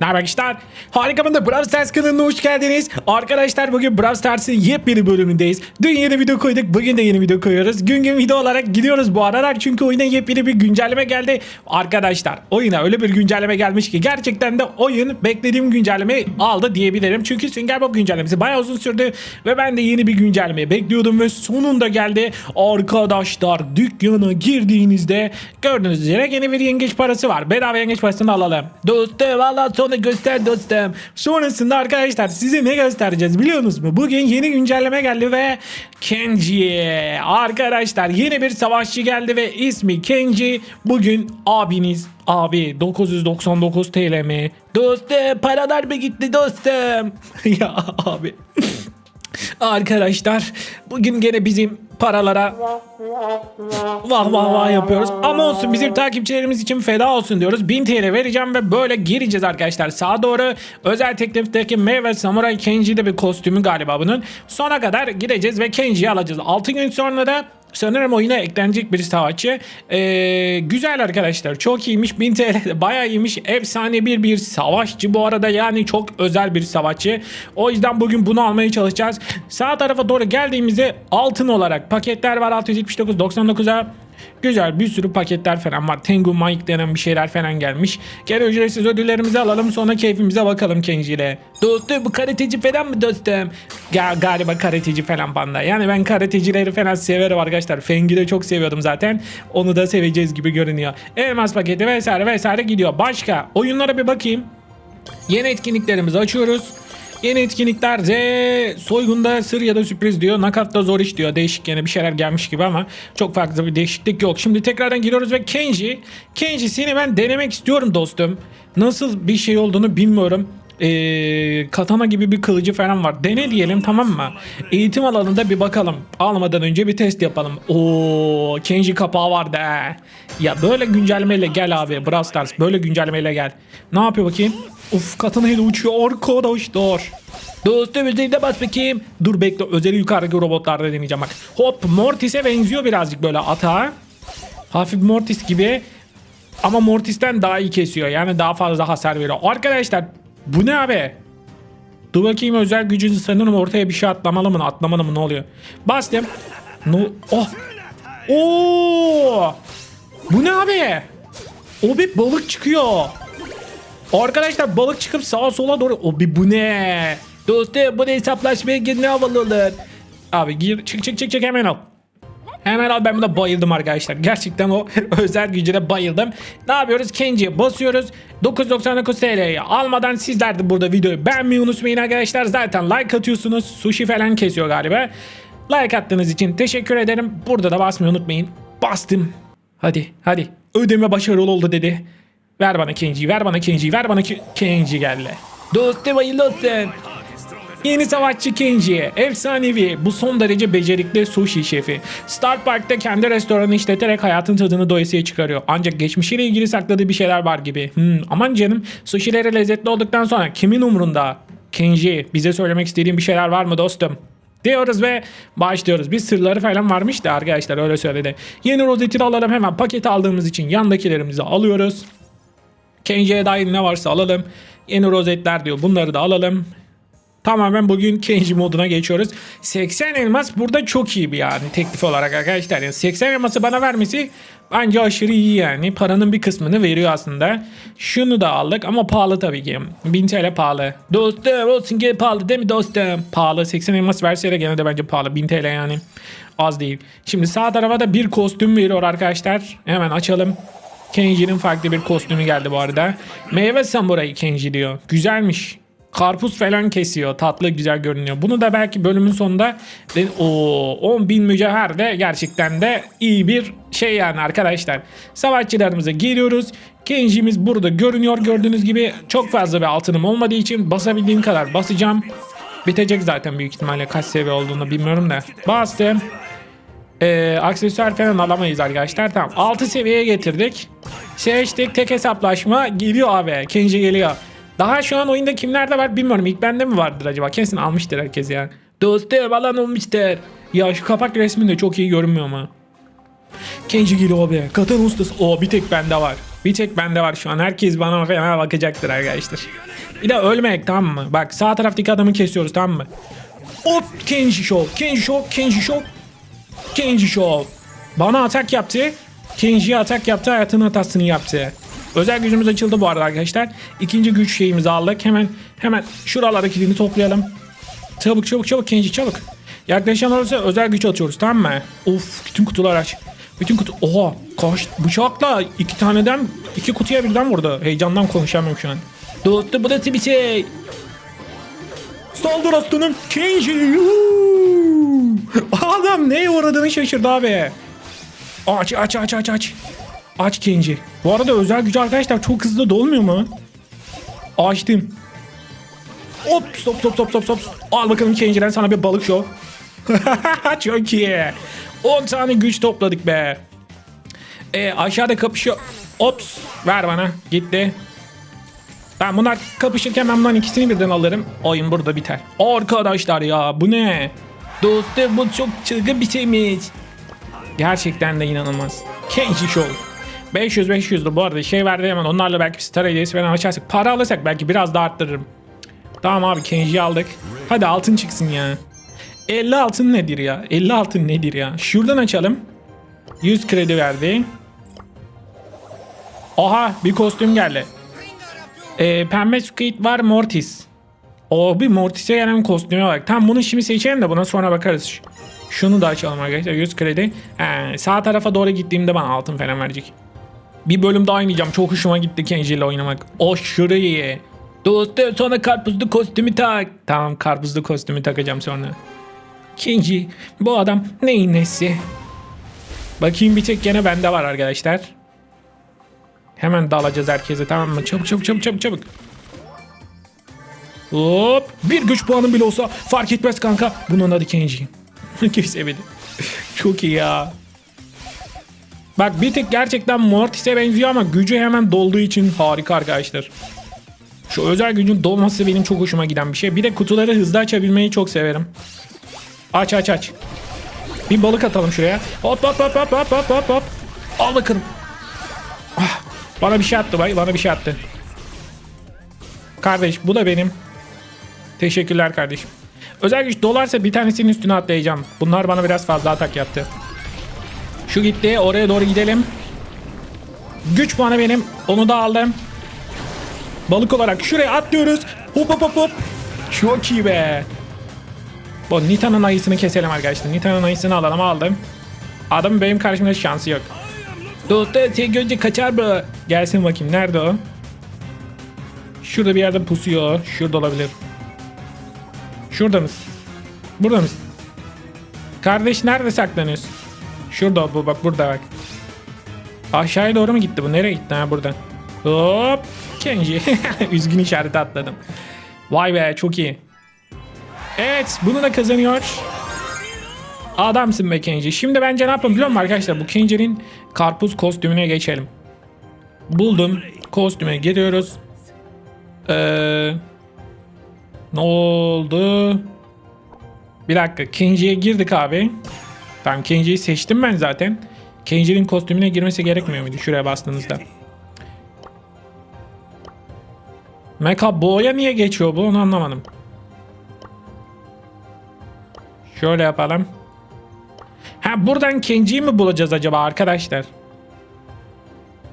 Ne haber arkadaşlar? Harika bunda Brawl Stars kanalına hoş geldiniz. Arkadaşlar bugün Brawl Stars'ın yepyeni bölümündeyiz. Dün yeni video koyduk. Bugün de yeni video koyuyoruz. Gün gün video olarak gidiyoruz bu aralar. Çünkü oyuna yepyeni bir güncelleme geldi. Arkadaşlar oyuna öyle bir güncelleme gelmiş ki gerçekten de oyun beklediğim güncellemeyi aldı diyebilirim. Çünkü Sünger Bob güncellemesi bayağı uzun sürdü. Ve ben de yeni bir güncelleme bekliyordum ve sonunda geldi. Arkadaşlar dükkana girdiğinizde gördüğünüz üzere yeni bir yengeç parası var. Bedava yengeç parasını alalım. Dostum valla sonra göster dostum. Sonrasında arkadaşlar size ne göstereceğiz biliyor musunuz? Bugün yeni güncelleme geldi ve Kenji. Arkadaşlar yeni bir savaşçı geldi ve ismi Kenji. Bugün abiniz abi 999 TL mi? Dostum paralar mı gitti dostum? ya abi. Arkadaşlar bugün gene bizim paralara vah vah vah yapıyoruz. Ama olsun bizim takipçilerimiz için feda olsun diyoruz. 1000 TL vereceğim ve böyle gireceğiz arkadaşlar. Sağa doğru özel teklifteki meyve samuray Kenji'de bir kostümü galiba bunun. Sona kadar gideceğiz ve Kenji'yi alacağız. 6 gün sonra da Sanırım oyuna eklenecek bir savaşçı. Ee, güzel arkadaşlar. Çok iyiymiş. 1000 TL bayağı iyiymiş. Efsane bir bir savaşçı bu arada. Yani çok özel bir savaşçı. O yüzden bugün bunu almaya çalışacağız. Sağ tarafa doğru geldiğimizde altın olarak paketler var. 679.99'a. Güzel bir sürü paketler falan var. Tengu Mike denen bir şeyler falan gelmiş. Gel ücretsiz ödüllerimizi alalım sonra keyfimize bakalım Kenji ile. Dostum bu karateci falan mı dostum? Ga galiba karateci falan panda. Yani ben karatecileri falan severim arkadaşlar. Feng'i de çok seviyordum zaten. Onu da seveceğiz gibi görünüyor. Elmas paketi vesaire vesaire gidiyor. Başka oyunlara bir bakayım. Yeni etkinliklerimizi açıyoruz. Yeni etkinliklerde soygunda sır ya da sürpriz diyor. Nakavt'ta zor iş diyor. Değişik yine bir şeyler gelmiş gibi ama çok farklı bir değişiklik yok. Şimdi tekrardan giriyoruz ve Kenji. Kenji seni ben denemek istiyorum dostum. Nasıl bir şey olduğunu bilmiyorum. Ee, katana gibi bir kılıcı falan var. Dene diyelim tamam mı? Eğitim alanında bir bakalım. Almadan önce bir test yapalım. Oo, Kenji kapağı var da. Ya böyle güncellemeyle gel abi. Brawl Stars böyle güncellemeyle gel. Ne yapıyor bakayım? Uf katanayla uçuyor arkadaşlar. Dostum özelinde bas bakayım. Dur bekle özeli yukarıdaki robotlarda deneyeceğim bak. Hop Mortis'e benziyor birazcık böyle ata. Hafif Mortis gibi. Ama Mortis'ten daha iyi kesiyor. Yani daha fazla hasar veriyor. Arkadaşlar bu ne abi? Dur bakayım özel gücünü sanırım ortaya bir şey atlamalı mı atlamalı mı ne oluyor? Bastım. No, oh. Oo! Bu ne abi? O bir balık çıkıyor. Arkadaşlar balık çıkıp sağa sola doğru. O bir bu ne? Dostum bu ne hesaplaşmaya gir ne havalı. Abi gir çık çık çık çık hemen al. Hemen al ben buna bayıldım arkadaşlar. Gerçekten o özel gücüne bayıldım. Ne yapıyoruz? Kenji'ye basıyoruz. 999 TL'yi almadan sizler de burada videoyu beğenmeyi unutmayın arkadaşlar. Zaten like atıyorsunuz. Sushi falan kesiyor galiba. Like attığınız için teşekkür ederim. Burada da basmayı unutmayın. Bastım. Hadi hadi. Ödeme başarılı oldu dedi. Ver bana Kenji'yi ver bana Kenji'yi ver bana Ke- Kenji geldi. Dostum hayırlı olsun. Yeni savaşçı Kenji, efsanevi, bu son derece becerikli sushi şefi. Star Park'ta kendi restoranı işleterek hayatın tadını doyasıya çıkarıyor. Ancak geçmişiyle ilgili sakladığı bir şeyler var gibi. Hmm, aman canım, sushileri lezzetli olduktan sonra kimin umrunda? Kenji, bize söylemek istediğin bir şeyler var mı dostum? Diyoruz ve başlıyoruz. Bir sırları falan varmış da arkadaşlar öyle söyledi. Yeni rozetini alalım hemen paket aldığımız için yandakilerimizi alıyoruz. Kenji'ye dair ne varsa alalım. Yeni rozetler diyor bunları da alalım. Tamamen bugün Kenji moduna geçiyoruz. 80 elmas burada çok iyi bir yani teklif olarak arkadaşlar. Yani 80 elması bana vermesi bence aşırı iyi yani. Paranın bir kısmını veriyor aslında. Şunu da aldık ama pahalı tabii ki. 1000 TL pahalı. Dostum olsun ki pahalı değil mi dostum? Pahalı. 80 elmas verse gene de bence pahalı. 1000 TL yani. Az değil. Şimdi sağ tarafa da bir kostüm veriyor arkadaşlar. Hemen açalım. Kenji'nin farklı bir kostümü geldi bu arada. Meyve samuray Kenji diyor. Güzelmiş. Karpuz falan kesiyor. Tatlı güzel görünüyor. Bunu da belki bölümün sonunda o 10 bin mücevher de gerçekten de iyi bir şey yani arkadaşlar. Savaşçılarımıza geliyoruz. Kenji'miz burada görünüyor. Gördüğünüz gibi çok fazla bir altınım olmadığı için basabildiğim kadar basacağım. Bitecek zaten büyük ihtimalle kaç seviye olduğunu bilmiyorum da. Bastım. Ee, aksesuar falan alamayız arkadaşlar. Tamam 6 seviyeye getirdik. Seçtik tek hesaplaşma geliyor abi. Kenji geliyor. Daha şu an oyunda kimlerde var bilmiyorum. İlk bende mi vardır acaba? Kesin almıştır herkes ya. Dostum alan olmuştur. Ya şu kapak resminde çok iyi görünmüyor mu? Kenji geliyor abi. Katana ustası. O bir tek bende var. Bir tek bende var şu an. Herkes bana fena bakacaktır arkadaşlar. Bir de ölmek tamam mı? Bak sağ taraftaki adamı kesiyoruz tamam mı? Hop Kenji Show. Kenji Show. Kenji Show. Kenji Show. Bana atak yaptı. Kenji'ye atak yaptı. Hayatının hatasını yaptı. Özel gücümüz açıldı bu arada arkadaşlar. İkinci güç şeyimizi aldık. Hemen hemen şuralardakini toplayalım. Çabuk çabuk çabuk Kenji çabuk. Yaklaşan olursa özel güç atıyoruz tamam mı? Of bütün kutular aç. Bütün kutu... Oha kaç bıçakla iki taneden iki kutuya birden vurdu. Heyecandan konuşamıyorum şu an. Dostum bu nasıl bir şey? Saldır aslanım Kenji. Yuhuu. Adam neye uğradığını şaşırdı abi. Aç aç aç aç aç. Aç Kenji. Bu arada özel gücü arkadaşlar çok hızlı dolmuyor mu? Açtım. Hop stop stop stop stop stop. Al bakalım Kenji'den sana bir balık şov. çok iyi. 10 tane güç topladık be. E, aşağıda kapışıyor. Ops ver bana gitti. Ben bunlar kapışırken ben bunların ikisini birden alırım. Oyun burada biter. Arkadaşlar ya bu ne? Dostum bu çok çılgın bir şeymiş. Gerçekten de inanılmaz. Kenji Show. 500 500'dü bu arada şey verdi hemen onlarla belki bir star hediyesi falan açarsak para alırsak belki biraz daha arttırırım. Tamam abi Kenji'yi aldık. Hadi altın çıksın ya. 50 altın nedir ya? 50 altın nedir ya? Şuradan açalım. 100 kredi verdi. Oha bir kostüm geldi. Ee, pembe Squid var Mortis. O bir Mortis'e gelen kostüme bak. Tamam bunu şimdi seçelim de buna sonra bakarız. Şunu da açalım arkadaşlar 100 kredi. He, sağ tarafa doğru gittiğimde bana altın falan verecek. Bir bölüm daha oynayacağım. Çok hoşuma gitti Kenji ile oynamak. O şurayı. Dostum sonra karpuzlu kostümü tak. Tamam karpuzlu kostümü takacağım sonra. Kenji bu adam neyin nesi? Bakayım bir tek gene bende var arkadaşlar. Hemen dalacağız herkese tamam mı? Çabuk çabuk çabuk çabuk çabuk. Hop bir güç puanım bile olsa fark etmez kanka. Bunun adı Kenji. Kimse beni. Çok iyi ya. Bak bir tek gerçekten Mortis'e benziyor ama gücü hemen dolduğu için harika arkadaşlar. Şu özel gücün dolması benim çok hoşuma giden bir şey. Bir de kutuları hızlı açabilmeyi çok severim. Aç aç aç. Bir balık atalım şuraya. Hop hop hop hop hop hop hop hop. Al bakalım. Ah, bana bir şey attı bay. Bana bir şey attı. Kardeş bu da benim. Teşekkürler kardeşim. Özel güç dolarsa bir tanesinin üstüne atlayacağım. Bunlar bana biraz fazla atak yaptı. Şu gitti. Oraya doğru gidelim. Güç puanı benim. Onu da aldım. Balık olarak şuraya atlıyoruz. Hop hop hop hop. Çok iyi be. Bu Nita'nın ayısını keselim arkadaşlar. Nita'nın ayısını alalım aldım. Adam benim karşımda şansı yok. Dostum sen görünce kaçar mı? Gelsin bakayım nerede o? Şurada bir yerde pusuyor. Şurada olabilir. Şurada mısın? Burada mısın? Kardeş nerede saklanıyorsun? Şurada bu bak burada bak. Aşağıya doğru mu gitti bu? Nereye gitti ha burada? Hop. Kenji. Üzgün işareti atladım. Vay be çok iyi. Evet bunu da kazanıyor. Adamsın be Kenji. Şimdi bence ne yapalım biliyor musun arkadaşlar? Bu Kenji'nin karpuz kostümüne geçelim. Buldum. Kostüme giriyoruz. Ee, ne oldu? Bir dakika. Kenji'ye girdik abi. Tamam Kenji'yi seçtim ben zaten. Kenji'nin kostümüne girmesi gerekmiyor muydu şuraya bastığınızda? Mecha Boğa'ya niye geçiyor bu onu anlamadım. Şöyle yapalım. Ha buradan Kenji'yi mi bulacağız acaba arkadaşlar?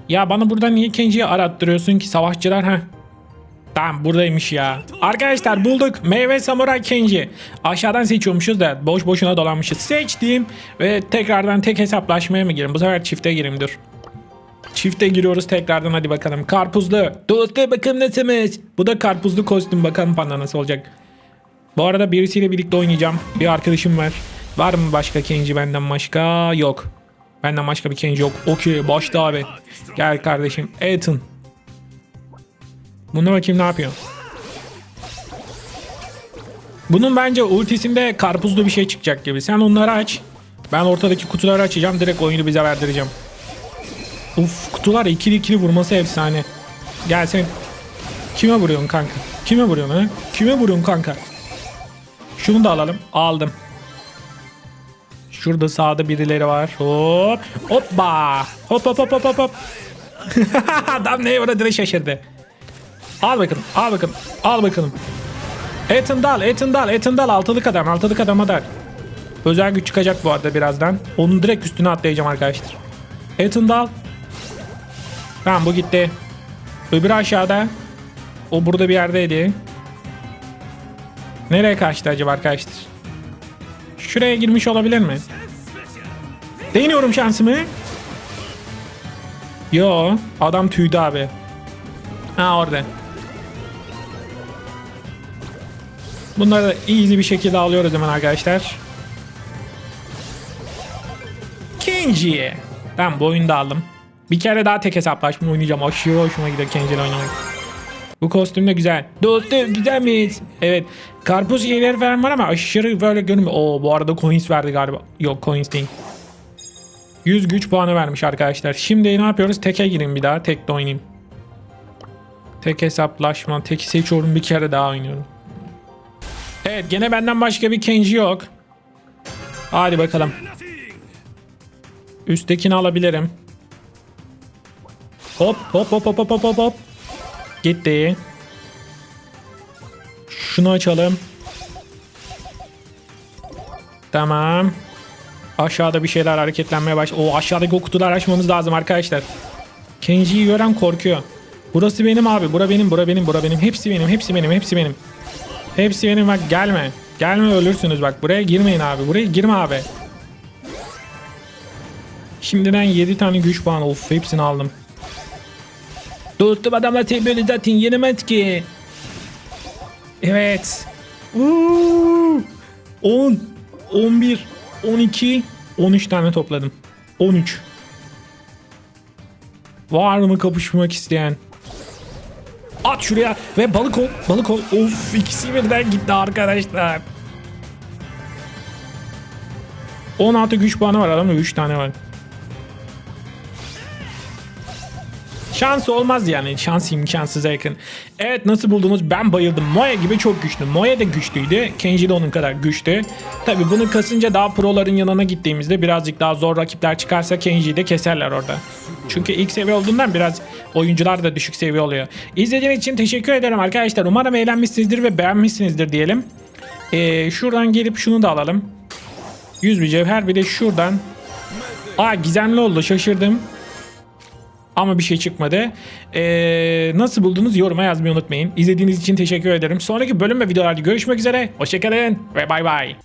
Ya bana buradan niye Kenji'yi arattırıyorsun ki savaşçılar ha? Tamam buradaymış ya. Arkadaşlar bulduk. Meyve Samuray Kenji. Aşağıdan seçiyormuşuz da boş boşuna dolanmışız. Seçtim ve tekrardan tek hesaplaşmaya mı girelim? Bu sefer çifte gireyim dur. Çifte giriyoruz tekrardan hadi bakalım. Karpuzlu. Dostu bakın nasılmış. Bu da karpuzlu kostüm bakalım panda nasıl olacak. Bu arada birisiyle birlikte oynayacağım. Bir arkadaşım var. Var mı başka Kenji benden başka? Yok. Benden başka bir Kenji yok. Okey başla abi. Gel kardeşim. Ethan. Buna bakayım ne yapıyor. Bunun bence ultisinde karpuzlu bir şey çıkacak gibi. Sen onları aç. Ben ortadaki kutuları açacağım. Direkt oyunu bize verdireceğim. Uf kutular ikili ikili vurması efsane. Gel sen. Kime vuruyorsun kanka? Kime vuruyorsun ha? Kime vuruyorsun kanka? Şunu da alalım. Aldım. Şurada sağda birileri var. Hop. Hoppa. Hop hop hop hop hop. Adam neye uğradığını şaşırdı. Al bakalım, al bakalım, al bakalım. Ethan dal, Ethan dal, Ethan dal. Altılık adam, altılık adama dar. Özel güç çıkacak bu arada birazdan. Onun direkt üstüne atlayacağım arkadaşlar. Ethan dal. Tamam bu gitti. Öbürü aşağıda. O burada bir yerdeydi. Nereye kaçtı acaba arkadaşlar? Şuraya girmiş olabilir mi? Deniyorum şansımı. Yo, adam tüydü abi. Ha orada. Bunları easy bir şekilde alıyoruz hemen arkadaşlar. Kenji. Tamam bu oyunu da aldım. Bir kere daha tek hesaplaşma oynayacağım. Aşırı hoşuma gidiyor Kenji'yle oynamak. Bu kostüm de güzel. Dostum güzel miyiz? Evet. Karpuz şeyleri falan var ama aşırı böyle görünmüyor. Oo bu arada coins verdi galiba. Yok coins değil. 100 güç puanı vermiş arkadaşlar. Şimdi ne yapıyoruz? Teke gireyim bir daha. Tek de oynayayım. Tek hesaplaşma. Tek seçiyorum bir kere daha oynuyorum. Evet gene benden başka bir Kenji yok. Hadi bakalım. Üsttekini alabilirim. Hop hop hop hop hop hop hop. Gitti. Şunu açalım. Tamam. Aşağıda bir şeyler hareketlenmeye baş. O aşağıdaki o kutuları açmamız lazım arkadaşlar. Kenji'yi gören korkuyor. Burası benim abi. Bura benim, bura benim, bura benim. Hepsi benim, hepsi benim, hepsi benim. Hepsi benim bak gelme. Gelme ölürsünüz bak. Buraya girmeyin abi. Buraya girme abi. Şimdiden 7 tane güç puanı. Of hepsini aldım. Dostum adamlar tebeli zaten yenemez ki. Evet. Uuu. 10, 11, 12, 13 tane topladım. 13. Var mı kapışmak isteyen? At şuraya ve balık ol. Balık ol. Of ikisi birden gitti arkadaşlar. 16 güç puanı var adamda 3 tane var. Şans olmaz yani. Şans imkansıza yakın. Evet nasıl buldunuz? Ben bayıldım. Moya gibi çok güçlü. Moya da güçlüydü. Kenji de onun kadar güçlü. Tabi bunu kasınca daha proların yanına gittiğimizde birazcık daha zor rakipler çıkarsa Kenji'yi de keserler orada. Çünkü ilk seviye olduğundan biraz oyuncular da düşük seviye oluyor. İzlediğiniz için teşekkür ederim arkadaşlar. Umarım eğlenmişsinizdir ve beğenmişsinizdir diyelim. Ee, şuradan gelip şunu da alalım. 100 bir cevher bir de şuradan. Aa gizemli oldu şaşırdım. Ama bir şey çıkmadı. Ee, nasıl buldunuz yoruma yazmayı unutmayın. İzlediğiniz için teşekkür ederim. Sonraki bölüm ve videolarda görüşmek üzere. Hoşçakalın ve bay bay.